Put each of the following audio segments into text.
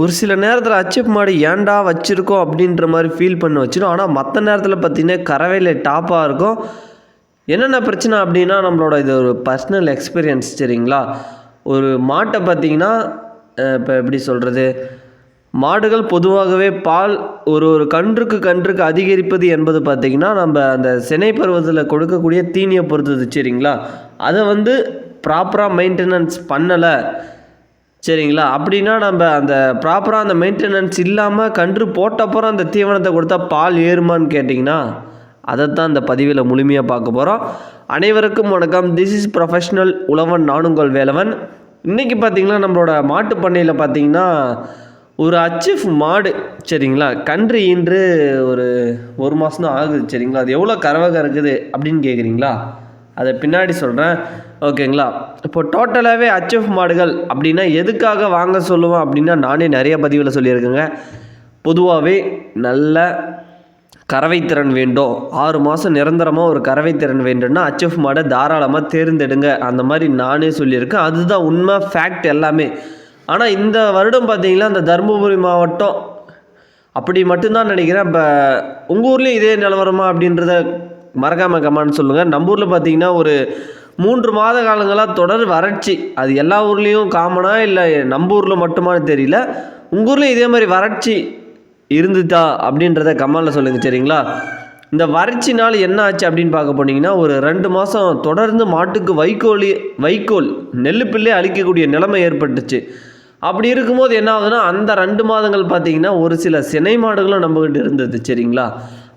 ஒரு சில நேரத்தில் அச்சீவ் மாடு ஏன்டா வச்சுருக்கோம் அப்படின்ற மாதிரி ஃபீல் பண்ண வச்சிடும் ஆனால் மற்ற நேரத்தில் பார்த்தீங்கன்னா கறவையில் டாப்பாக இருக்கும். என்னென்ன பிரச்சனை அப்படின்னா நம்மளோட இது ஒரு பர்சனல் எக்ஸ்பீரியன்ஸ் சரிங்களா? ஒரு மாட்டை பார்த்தீங்கன்னா இப்போ எப்படி சொல்கிறது மாடுகள் பொதுவாகவே பால் ஒரு ஒரு கன்றுக்கு கன்றுக்கு அதிகரிப்பது என்பது பார்த்திங்கன்னா நம்ம அந்த சினை பருவத்தில் கொடுக்கக்கூடிய தீனியை பொறுத்தது சரிங்களா? அதை வந்து ப்ராப்பராக மெயின்டெனன்ஸ் பண்ணலை. சரிங்களா? அப்படின்னா நம்ம அந்த ப்ராப்பராக அந்த மெயின்டெனன்ஸ் இல்லாமல் கன்று போட்டப்புறம் அந்த தீவனத்தை கொடுத்தா பால் ஏறுமான்னு கேட்டிங்கன்னா அதைத்தான் இந்த பதிவில் முழுமையாக பார்க்க போகிறோம் அனைவருக்கும் வணக்கம். திஸ் இஸ் ப்ரொஃபஷ்னல் உழவன் நானுங்கோல் வேலவன். இன்றைக்கி பார்த்திங்கன்னா நம்மளோட மாட்டு பண்ணையில் பார்த்தீங்கன்னா ஒரு அச்சீஃப் மாடு சரிங்களா? கன்று ஈன்று ஒரு ஒரு மாதம் தான் ஆகுது சரிங்களா? அது எவ்வளோ கறவை கறக்குது அப்படின்னு கேட்குறீங்களா அதை பின்னாடி சொல்கிறேன் ஓகேங்களா? இப்போ டோட்டலாகவே அச்எஃப் மாடுகள் அப்படின்னா எதுக்காக வாங்க சொல்லுவேன் அப்படின்னா நானே நிறைய பதிவில் சொல்லியிருக்கேங்க. பொதுவாகவே நல்ல கறவைத்திறன் வேண்டும். ஆறு மாதம் நிரந்தரமாக ஒரு கறவைத்திறன் வேண்டும்னா அச்எஃப் மாடை தாராளமாக தேர்ந்தெடுங்க. அந்த மாதிரி நானே சொல்லியிருக்கேன். அதுதான் உண்மை ஃபேக்ட் எல்லாமே. ஆனால் இந்த வருடம் பார்த்திங்கன்னா அந்த தருமபுரி மாவட்டம் அப்படி மட்டும்தான் நினைக்கிறேன். இப்போ உங்கள் ஊர்லேயும் இதே நிலவரமா அப்படின்றத மறக்காமல் கமெண்ட் சொல்லுங்கள் நம்ம ஊரில் பார்த்தீங்கன்னா ஒரு மூன்று மாத காலங்களாக தொடர் வறட்சி. அது எல்லா ஊர்லேயும் காமனாக இல்லை நம்ம ஊரில் மட்டுமான்னு தெரியல. உங்கள் ஊரில் இதே மாதிரி வறட்சி இருந்துதா அப்படின்றத கமெண்டில் சொல்லுங்கள் சரிங்களா? இந்த வறட்சினால் என்ன ஆச்சு அப்படின்னு பார்க்க போனீங்கன்னா ஒரு ரெண்டு மாதம் தொடர்ந்து மாட்டுக்கு வைக்கோலி வைக்கோல் நெல்லுப்பிள்ளை அழிக்கக்கூடிய நிலைமை ஏற்பட்டுச்சு. அப்படி இருக்கும்போது என்ன ஆகுதுன்னா அந்த ரெண்டு மாதங்கள் பார்த்தீங்கன்னா ஒரு சில சினை மாடுகளும் நம்மகிட்ட இருந்தது சரிங்களா?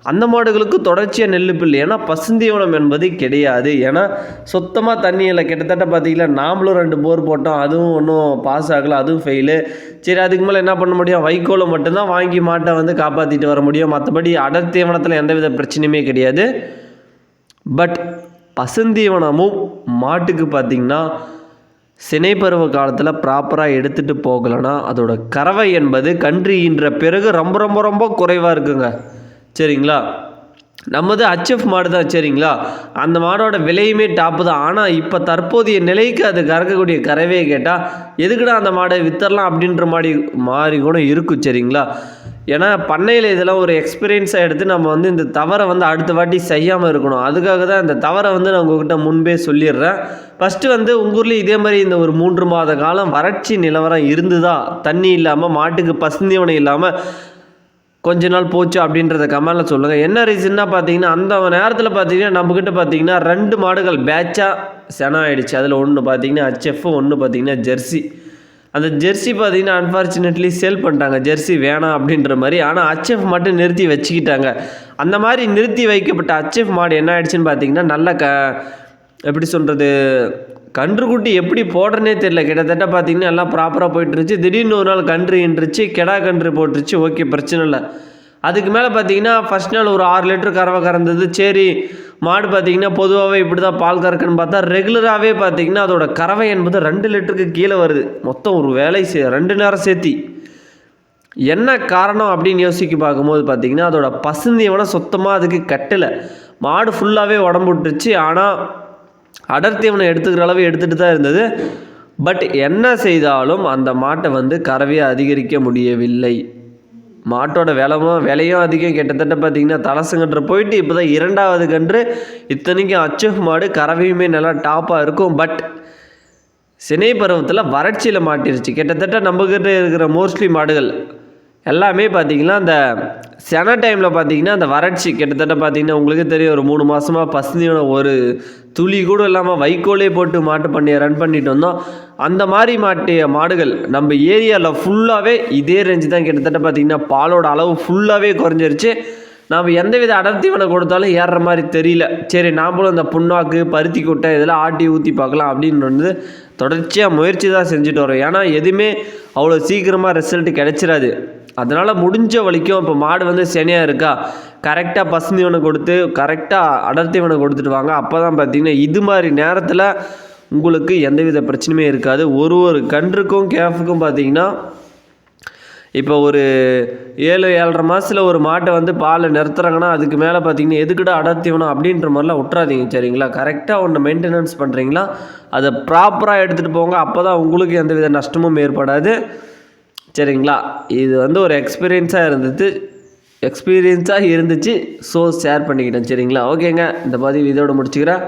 அந்த மாடுகளுக்கு தொடர்ச்சியாக நெல் பில்லு ஏன்னா பசுந்தீவனம் என்பது கிடையாது. ஏன்னா சுத்தமாக தண்ணி இல்லை கிட்டத்தட்ட பார்த்தீங்கன்னா நாமளும் ரெண்டு போர் போட்டோம். அதுவும் ஒன்றும் பாஸ் ஆகலை அதுவும் ஃபெயிலு சரி அதுக்கு மேலே என்ன பண்ண முடியும்? வைக்கோலை மட்டும்தான் வாங்கி மாட்டை வந்து காப்பாற்றிட்டு வர முடியும். மற்றபடி அடர் தீவனத்தில் எந்தவித பிரச்சனையுமே கிடையாது. பட் பசுந்தீவனமும் மாட்டுக்கு பார்த்திங்கன்னா சினை பருவ காலத்தில் ப்ராப்பராக எடுத்துகிட்டு போகலைன்னா அதோட கறவை என்பது கன்று ஈன்ற பிறகு ரொம்ப ரொம்ப ரொம்ப குறைவாக இருக்குங்க. சரிங்களா? நம்மது ஹச்எஃப் மாடு தான் சரிங்களா? அந்த மாடோட விலையுமே டாப்பு தான். ஆனால் இப்போ தற்போதைய நிலைக்கு அது கறக்கக்கூடிய கறவையை கேட்டால் எதுக்குடா அந்த மாடை வித்தரலாம் அப்படின்ற மாதிரி மாறி கூட இருக்கும் சரிங்களா? ஏன்னா பண்ணையில் இதெல்லாம் ஒரு எக்ஸ்பீரியன்ஸாக எடுத்து நம்ம வந்து இந்த தவறை வந்து அடுத்த வாட்டி செய்யாமல் இருக்கணும். அதுக்காக தான் இந்த தவறை வந்து நான் உங்ககிட்ட முன்பே சொல்லிடுறேன். ஃபஸ்ட்டு வந்து உங்கள் ஊர்லேயும் இதே மாதிரி இந்த ஒரு மூன்று மாத காலம் வறட்சி நிலவரம் இருந்துதா? தண்ணி இல்லாமல் மாட்டுக்கு பசுந்தீவனம் இல்லாமல் கொஞ்ச நாள் போச்சு அப்படின்றத கமெண்டில் சொல்லுங்கள் என்ன ரீசன்னா பார்த்தீங்கன்னா அந்த நேரத்தில் பார்த்தீங்கன்னா நம்மக்கிட்ட பார்த்தீங்கன்னா ரெண்டு மாடுகள் பேட்சாக செனம் ஆகிடுச்சு அதில் ஒன்று பார்த்தீங்கன்னா ஹெச்எஃப் ஒன்று பார்த்தீங்கன்னா ஜெர்சி அந்த ஜெர்சி பார்த்தீங்கன்னா அன்ஃபார்ச்சுனேட்லி சேல் பண்ணிட்டாங்க. ஜெர்சி வேணாம் அப்படின்ற மாதிரி. ஆனால் ஹெச்எஃப் மட்டும் நிறுத்தி வச்சுக்கிட்டாங்க. அந்த மாதிரி நிறுத்தி வைக்கப்பட்ட ஹெச்எஃப் மாடு என்ன ஆயிடுச்சுன்னு பார்த்தீங்கன்னா நல்ல க எப்படி சொல்கிறது கன்றுக்குட்டி எப்படி போடுறனே தெரியல. கிட்டத்தட்ட பார்த்தீங்கன்னா எல்லாம் ப்ராப்பராக போயிட்டுருச்சு. திடீர்னு ஒரு நாள் கன்று இன்றுச்சு கெடா கன்று போட்டுருச்சு. ஓகே பிரச்சனை இல்லை. அதுக்கு மேலே பார்த்தீங்கன்னா ஃபஸ்ட் நாள் ஒரு ஆறு லிட்டர் கறவை கறந்தது. சரி மாடு பார்த்தீங்கன்னா பொதுவாகவே இப்படி தான் பால் கறக்குன்னு பார்த்தா ரெகுலராகவே பார்த்தீங்கன்னா அதோட கறவை என்பது ரெண்டு லிட்டருக்கு கீழே வருது. மொத்தம் ஒரு வேலை சே ரெண்டு நேரம் சேர்த்தி. என்ன காரணம் அப்படின்னு யோசிக்க பார்க்கும்போது பார்த்தீங்கன்னா அதோட பசுந்தீவனம் சுத்தமாக அதுக்கு கட்டலை. மாடு ஃபுல்லாகவே உடம்பு விட்டுருச்சு. ஆனால் அடர்த்தீவனம் எடுத்துக்கிற அளவு எடுத்துகிட்டு தான் இருந்தது. பட் என்ன செய்தாலும் அந்த மாட்டை வந்து கறவையை அதிகரிக்க முடியவில்லை. மாட்டோட விலமும் விலையும் அதிகம். கிட்டத்தட்ட பார்த்தீங்கன்னா தலசுங்கன்று போயிட்டு இப்போ தான் இரண்டாவது கன்று. இத்தனைக்கும் அச்சஃப் மாடு கறவையுமே நல்லா டாப்பாக இருக்கும். பட் சினை பருவத்தில் வறட்சியில் மாட்டிருச்சு. கிட்டத்தட்ட நம்மக்கிட்ட இருக்கிற மோஸ்ட்லி மாடுகள் எல்லாமே பார்த்தீங்கன்னா அந்த சென டைமில் பார்த்தீங்கன்னா அந்த வறட்சி கிட்டத்தட்ட பார்த்தீங்கன்னா உங்களுக்கு தெரியும் ஒரு மூணு மாதமாக பசுந்தியோட ஒரு துளி கூட இல்லாமல் வைக்கோலே போட்டு மாட்டு பண்ணி ரன் பண்ணிட்டு வந்தோம். அந்த மாதிரி மாட்டிய மாடுகள் நம்ம ஏரியாவில் ஃபுல்லாகவே இதே ரேஞ்சு தான் கிட்டத்தட்ட பார்த்திங்கன்னா பாலோட அளவு ஃபுல்லாகவே குறைஞ்சிருச்சு. நாம் எந்தவித அடர்த்திவனை கொடுத்தாலும் ஏறுற மாதிரி தெரியல. சரி நாமளும் இந்த புண்ணாக்கு பருத்தி கொட்டை இதெல்லாம் ஆட்டி ஊற்றி பார்க்கலாம் அப்படின்னு வந்து தொடர்ச்சியாக முயற்சி தான் செஞ்சுட்டு வரோம். ஏன்னா எதுவுமே அவ்வளோ சீக்கிரமாக ரிசல்ட் கிடைச்சிடாது அதனால் முடிஞ்ச வரைக்கும் இப்போ மாடு வந்து சனியாக இருக்கா? கரெக்டாக பசுந்தீவனை கொடுத்து கரெக்டாக அடர்த்தீவனை கொடுத்துட்டு வாங்க. அப்போ தான் பார்த்தீங்கன்னா இது மாதிரி நேரத்தில் உங்களுக்கு எந்தவித பிரச்சனையுமே இருக்காது. ஒரு ஒரு கன்றுக்கும் கேஃபுக்கும் பார்த்தீங்கன்னா இப்போ ஒரு ஏழு ஏழரை மாதத்தில் ஒரு மாட்டை வந்து பாலை நிறுத்துறாங்கன்னா அதுக்கு மேலே பார்த்தீங்கன்னா எதுக்கிட்ட அடர்த்திவனும் அப்படின்ற மாதிரிலாம் விட்றாதீங்க சரிங்களா? கரெக்டாக ஒன்று மெயின்டெனன்ஸ் பண்ணுறீங்களா அதை ப்ராப்பராக எடுத்துகிட்டு போங்க. அப்போ தான் உங்களுக்கு எந்தவித நஷ்டமும் ஏற்படாது. சரிங்களா? இது வந்து ஒரு எக்ஸ்பீரியன்ஸாக இருந்தது. எக்ஸ்பீரியன்ஸாக இருந்துச்சு. ஸோ ஷேர் பண்ணிக்கிட்டேன் சரிங்களா? ஓகேங்க இந்த பதிவு இதோடு முடிச்சுக்கிறேன்.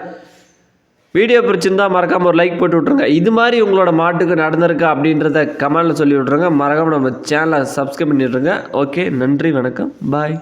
வீடியோ பிடிச்சிருந்தா மறக்காமல் ஒரு லைக் போட்டு விட்ருங்க இது மாதிரி உங்களோட மாட்டுக்கு நடந்திருக்கா அப்படின்றத கமெண்டில் சொல்லி விட்ருங்க மறக்காமல் நம்ம சேனலை சப்ஸ்கிரைப் பண்ணி விட்ருங்க ஓகே நன்றி வணக்கம். பாய்